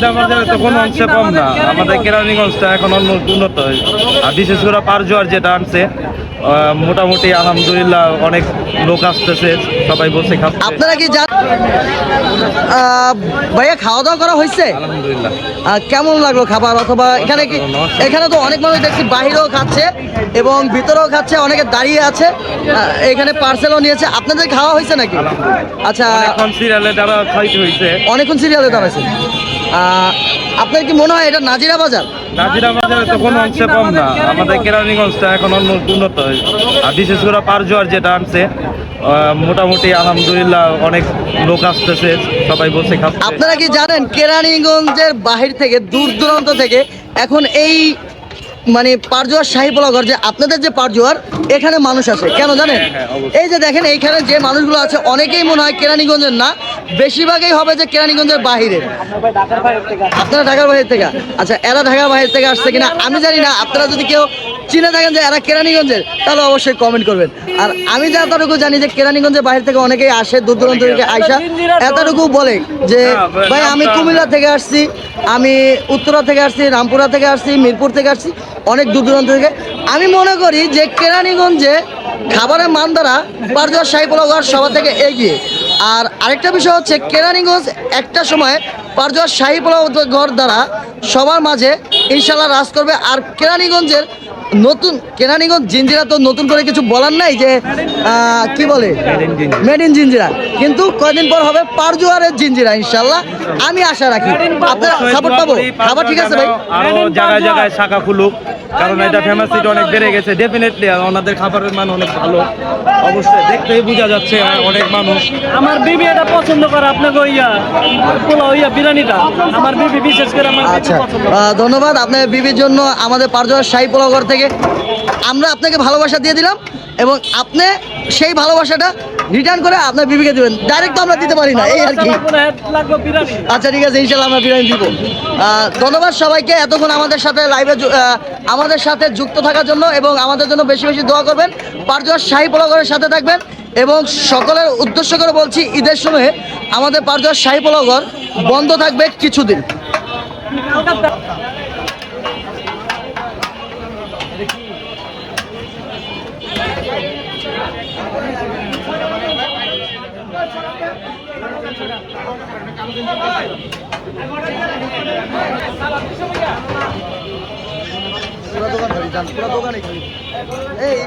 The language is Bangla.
নাজিরা বাজারে তো কোনো অংশে কম না। আমাদের কেরানীগঞ্জটা এখন অন্য উন্নত আর বিশেষ করে পারজোয়ার যেটা আনছে মোটামুটি আলহামদুলিল্লাহ অনেক লোক আসতেছে সবাই বসে খাচ্ছে। আপনারা কি জান ভাইয়া খাওয়া দাওয়া করা হয়েছে? আলহামদুলিল্লাহ। কেমন লাগল খাবার? অথবা এখানে কি এখানে তো অনেক মানুষ দেখছি বাহিরেও খাচ্ছে এবং ভিতরেও খাচ্ছে অনেকে দাঁড়িয়ে আছে। এখানে পার্সেলও নিয়েছে। আপনাদের খাওয়া হয়েছে নাকি? আচ্ছা। এখন সিরিয়ালে যারা খাইতে হয়েছে অনেকক্ষণ সিরিয়ালে দাঁড়াইছেন আহ, আপনার কি মনে হয় এটা নাজিরা বাজার? নাজিরা বাজারে তো কোনো অংশে কম না। আমাদের কেরানীগঞ্জটা এখন অন্য উন্নত আর বিশেষ করে পারজোয়ার যেটা আনছে মোটামুটি আলহামদুলিল্লাহ অনেক লোক আসতেছে সবাই বসে খাচ্ছে। আপনারা কি জানেন কেরানীগঞ্জের বাহির থেকে দূর দূরান্ত থেকে এখন এই মানে পারজোয়ার শাহী পোলাঘর যে আপনাদের যে পারজোয়ার এখানে মানুষ আছে। কেন জানেন? হ্যাঁ, এই যে দেখেন এইখানে যে মানুষগুলো আছে অনেকেই মনে হয় কেরানীগঞ্জের না বেশিরভাগই হবে যে কেরানীগঞ্জের বাহিরে আপনারা ঢাকার বাহির থেকে? আচ্ছা এরা ঢাকার বাহির থেকে আসছে কিনা? আমি জানি না আপনারা যদি কেউ চিনে থাকেন যে এরা কেরানীগঞ্জের তাহলে অবশ্যই কমেন্ট করবেন। আর আমি যতটুকু জানি যে কেরানীগঞ্জের বাইরে থেকে অনেকেই আসে দূর দূরান্ত থেকে আইসা এতটুকু বলে যে ভাই আমি কুমিল্লা থেকে আসছি আমি উত্তরা থেকে আসছি রামপুরা থেকে আসছি মিরপুর থেকে আসছি অনেক দূর দূরান্ত থেকে। আমি মনে করি যে কেরানীগঞ্জে খাবারের মান দ্বারা পারজোয়ার শাহী পোলাঘর সবার থেকে এগিয়ে। আর আরেকটা বিষয় হচ্ছে কেরানীগঞ্জ একটা সময় পারজোয়ার শাহী ঘর দ্বারা সবার মাঝে ইনশাল্লাহ রাজ করবে। আর কেরানীগঞ্জের নতুন কেরানীগঞ্জ জিঞ্জিরা তো নতুন করে কিছু বলার নাই যে কি বলে? Made in Jinjira. কিন্তু কয়দিন পর হবে পারজোয়ারের জিঞ্জিরা ইনশাল্লাহ আমি আশা রাখি। আপনারা সাপোর্ট পাবো? খাবার ঠিক আছে ভাই? জায়গায় জায়গায় শাখা খুলুক। কারণ এটা ফেমাসিটি অনেক বেড়ে গেছে ডেফিনেটলি ওনাদের খাবারের মান অনেক ভালো। অবশ্যই দেখতেই বোঝা যাচ্ছে অনেক মানুষ। আমার বিবি এটা পছন্দ করে আপনাকে ইয়া পোলাও ইয়া বিরিয়ানিটা। আমার বিবি বিশেষ করে আমার আচ্ছা। ধন্যবাদ আপনার বিবির জন্য আমাদের পারজোয়ার শাহী পোলাঘর থেকে। আমরা আপনাকে ভালোবাসা দিয়ে দিলাম এবং আপনি সেই ভালোবাসাটা রিটার্ন করে আপনার বিবিকে দিবেন। ডাইরেক্ট তো আমরা দিতে পারি না এই আর কি। মনে আচ্ছা ঠিক আছে ইনশাল্লাহ আমরা বিরিয়ানি দিব। ধন্যবাদ সবাইকে এতক্ষণ আমাদের সাথে লাইভে আমাদের সাথে যুক্ত থাকার জন্য এবং আমাদের জন্য বেশি বেশি দোয়া করবেন। পারজোয়ার শাহী পোলাঘরের সাথে থাকবেন এবং সকলের উদ্দেশ্য করে বলছি ঈদের সময়ে আমাদের পারজোয়ার শাহী পোলাঘর বন্ধ থাকবে কিছুদিন। পুরা দোকান ধরি যান পুরা দোকানে খালি এই